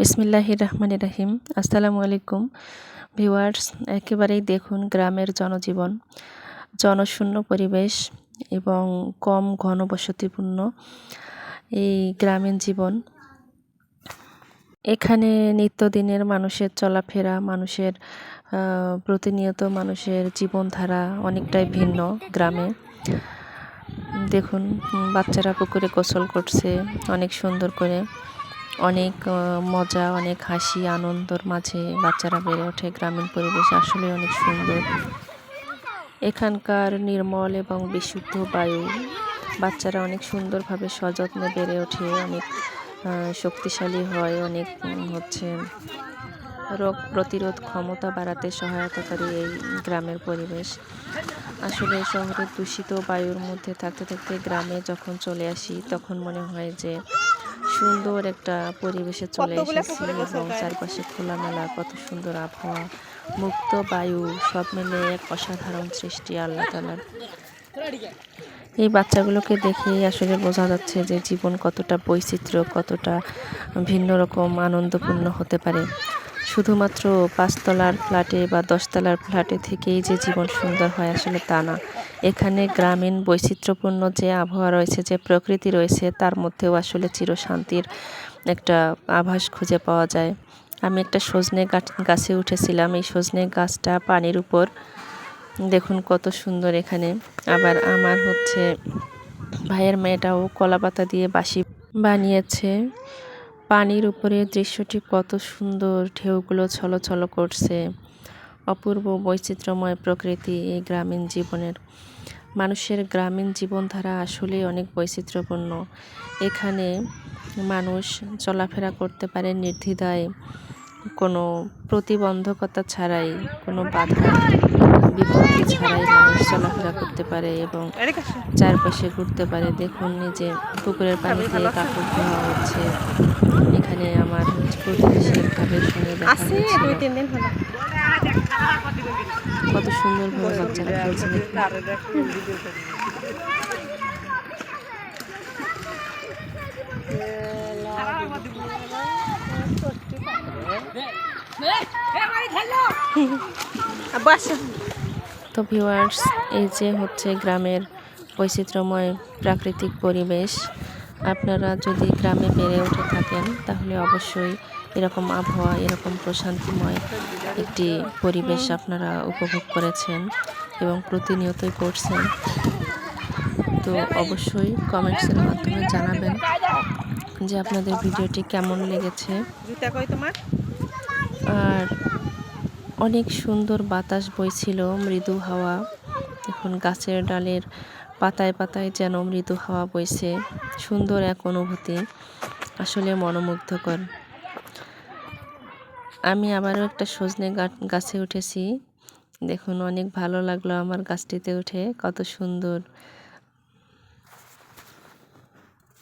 বিসমিল্লাহ রহমান রাহিম আসসালামু আলাইকুম ভিউয়ার্স, একেবারেই দেখুন গ্রামের জনজীবন। জনশূন্য পরিবেশ এবং কম ঘনবসতিপূর্ণ এই গ্রামীণ জীবন। এখানে নিত্যদিনের মানুষের চলাফেরা, মানুষের প্রতিনিয়ত মানুষের জীবনধারা অনেকটাই ভিন্ন গ্রামে। দেখুন, বাচ্চারা পুকুরে গোসল করছে অনেক সুন্দর করে। অনেক মজা, অনেক হাসি, আনন্দর মাঝে বাচ্চারা বেড়ে ওঠে। গ্রামীণ পরিবেশ আসলে অনেক সুন্দর। এখানকার নির্মল এবং বিশুদ্ধ বায়ু বাচ্চারা অনেক সুন্দরভাবে সযত্নে বেড়ে ওঠে, অনেক শক্তিশালী হয়, অনেক হচ্ছে রোগ প্রতিরোধ ক্ষমতা বাড়াতে সহায়তাকারী এই গ্রামের পরিবেশ। আসলে শহরের দূষিত বায়ুর মধ্যে থাকতে থাকতে গ্রামে যখন চলে আসি, তখন মনে হয় যে সুন্দর একটা পরিবেশে চলে এসেছি এবং চারপাশে খোলামেলা কত সুন্দর আবহাওয়া মুক্ত বায়ু সব মিলে এক অসাধারণ সৃষ্টি আল্লাহ তালার এই বাচ্চাগুলোকে দেখেই আসলে বোঝা যাচ্ছে যে জীবন কতটা বৈচিত্র্য কতটা ভিন্ন রকম আনন্দপূর্ণ হতে পারে। শুধুমাত্র পাঁচতলার ফ্ল্যাটে বা দশতলার ফ্ল্যাটে থেকেই যে জীবন সুন্দর হয় আসলে তা না। এখানে গ্রামীণ বৈচিত্র্যপূর্ণ যে আবহাওয়া রয়েছে, যে প্রকৃতি রয়েছে, তার মধ্যেও আসলে চিরশান্তির একটা আভাস খুঁজে পাওয়া যায়। আমি একটা সজনে গাছে উঠেছিলাম। এই সজনে গাছটা পানির উপর। দেখুন কত সুন্দর এখানে। আবার আমার হচ্ছে ভাইয়ের মেয়েটাও কলা পাতা দিয়ে বাসি বানিয়েছে। পানির উপরে দৃশ্যটি কত সুন্দর। ঢেউগুলো ছলছল করছে। অপূর্ব বৈচিত্র্যময় প্রকৃতি এই গ্রামীণ জীবনের। মানুষের গ্রামীণ জীবনধারা আসলেই অনেক বৈচিত্র্যপূর্ণ। এখানে মানুষ চলাফেরা করতে পারে নির্দ্বিধায়। কোনো প্রতিবন্ধকতা ছাড়াই কোনো বাধা বিপত্তি ছাড়াই মানুষ চলাফেরা করতে পারে এবং চারপাশে ঘুরতে পারে। দেখুন নিজে পুকুরের পানিতে কাপড় ধোয়া হচ্ছে। এখানে আমার প্রতিবেশীর ভাবে শুনে দেখা কত সুন্দর ভাবে বাচ্চারা খেলছে তো ভিউয়ার্স এই যে হচ্ছে গ্রামের বৈচিত্র্যময় প্রাকৃতিক পরিবেশ আপনারা যদি গ্রামে বেড়ে উঠে থাকেন তাহলে অবশ্যই এরকম আবহাওয়া এরকম প্রশান্তিময় একটি পরিবেশ আপনারা উপভোগ করেছেন এবং প্রতিনিয়তই করছেন। তো অবশ্যই কমেন্টসের মাধ্যমে জানাবেন যে আপনাদের ভিডিওটি কেমন লেগেছে। আর অনেক সুন্দর বাতাস বইছিল মৃদু হাওয়া। এখন গাছের ডালের পাতায় পাতায় যেন মৃদু হাওয়া বইছে। সুন্দর এক অনুভূতি আসলে মনোমুগ্ধকর। আমি আবারও একটা সজনে গাছে উঠেছি। দেখুন, অনেক ভালো লাগল আমার গাছটিতে উঠে, কত সুন্দর।